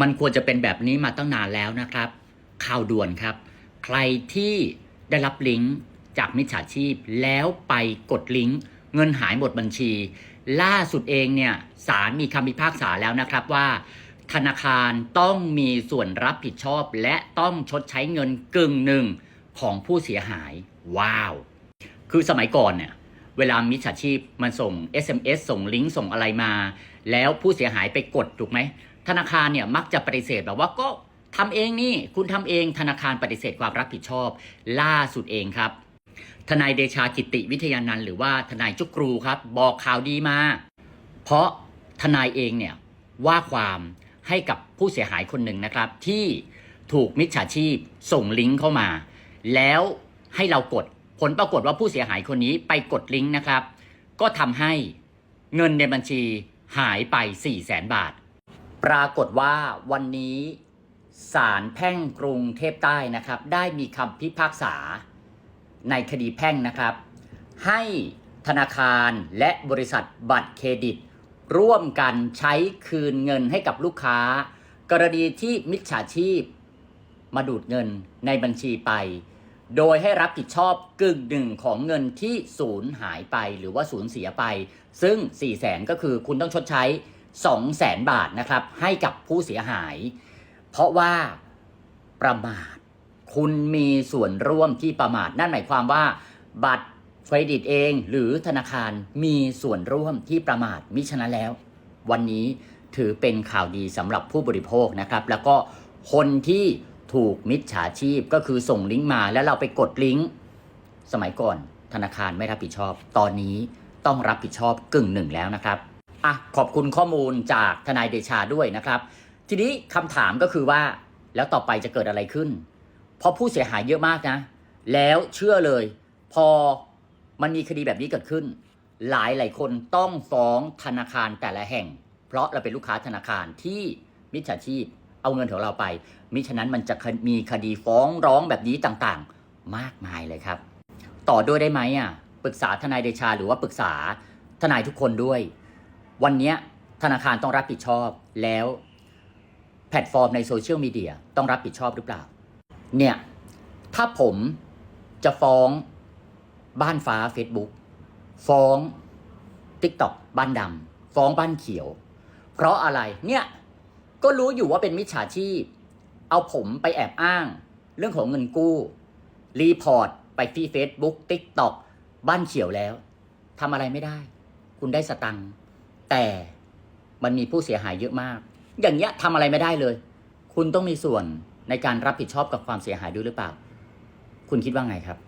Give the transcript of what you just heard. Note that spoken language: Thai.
มันควรจะเป็นแบบนี้มาตั้งนานแล้วนะครับ ข่าวด่วนครับ ใครที่ได้รับลิงก์จากมิจฉาชีพแล้วไปกดลิงก์เงินหายหมดบัญชี ล่าสุดเองเนี่ยศาลมีคำพิพากษาแล้วนะครับว่า ธนาคารต้องมีส่วนรับผิดชอบ และต้องชดใช้เงินกึ่งหนึ่งของผู้เสียหาย ว้าว คือสมัยก่อนเนี่ย เวลามิจฉาชีพมันส่ง SMS ส่งลิงก์ส่งอะไรมา แล้วผู้เสียหายไปกดถูกไหมธนาคารเนี่ยมักจะปฏิเสธแบบว่าก็ทำเองนี่คุณทำเองธนาคารปฏิเสธความรับผิดชอบ ล่าสุดเองครับ ทนายเดชากิติวิทยานันท์หรือว่าทนายจุกรูครับ บอกข่าวดีมา เพราะทนายเองเนี่ยว่าความให้กับผู้เสียหายคนหนึ่งนะครับ ที่ถูกมิจฉาชีพส่งลิงก์เข้ามา แล้วให้เรากด ผลปรากฏว่าผู้เสียหายคนนี้ไปกดลิงก์นะครับ ก็ทำให้เงินในบัญชีหายไป 4 0 0แสนบาท ปรากฏว่าวันนี้ศาลแพ่งกรุงเทพใต้นะครับ ได้มีคำพิพากษาในคดีแพ่งนะครับ ให้ธนาคารและบริษัทบัตรเครดิต ร่วมกันใช้คืนเงินให้กับลูกค้า กรณีที่มิจฉาชีพ มาดูดเงินในบัญชีไป โดยให้รับผิดชอบกึ่งหนึ่งของเงินที่สูญหายไปหรือว่าสูญเสียไป ซึ่ง 4 0 0แสนก็คือคุณต้องชดใช้ 2 0 0แสนบาทนะครับ ให้กับผู้เสียหาย เพราะว่าประมาท คุณมีส่วนร่วมที่ประมาทนั่นหมายความว่า บัตรเครดิตเอง หรือธนาคารมีส่วนร่วมที่ประมาทมิฉะนั้นแล้ว วันนี้ถือเป็นข่าวดีสำหรับผู้บริโภคนะครับ แล้วก็คนที่ ถูกมิจฉาชีพก็คือส่งลิงก์มาแล้วเราไปกดลิงก์สมัยก่อนธนาคารไม่รับผิดชอบ ตอนนี้ต้องรับผิดชอบกึ่งหนึ่งแล้วนะครับอะขอบคุณข้อมูลจากทนายเดชาด้วยนะครับ ทีนี้คำถามก็คือว่าแล้วต่อไปจะเกิดอะไรขึ้น เพราะผู้เสียหายเยอะมากนะ แล้วเชื่อเลย พอมันมีคดีแบบนี้เกิดขึ้น หลายหลายคนต้องฟ้องธนาคารแต่ละแห่ง เพราะเราเป็นลูกค้าธนาคารที่มิจฉาชีพ เอาเงินของเราไป มิฉะนั้นมันจะมีคดีฟ้องร้องแบบนี้ต่างๆ มากมายเลยครับ ต่อด้วยได้ไหมอะปรึกษาทนายเดชาหรือว่าปรึกษาทนายทุกคนด้วย วันนี้ธนาคารต้องรับผิดชอบแล้วแพลตฟอร์มในโซเชียลมีเดียต้องรับผิดชอบหรือเปล่า เนี่ย ถ้าผมจะฟ้องบ้านฟ้า Facebook ฟ้อง TikTok บ้านดำฟ้องบ้านเขียว เพราะอะไรเนี่ย ก็รู้อยู่ว่าเป็นมิจฉาชีพ เอาผมไปแอบอ้าง เรื่องของเงินกู้ รีพอร์ต ไปที่ Facebook TikTok บ้านเขียวแล้วทำอะไรไม่ได้ คุณได้สตังค์แต่มันมีผู้เสียหายเยอะมาก อย่างเงี้ยทำอะไรไม่ได้เลย คุณต้องมีส่วนในการรับผิดชอบกับความเสียหายด้วยหรือเปล่า คุณคิดว่าไงครับ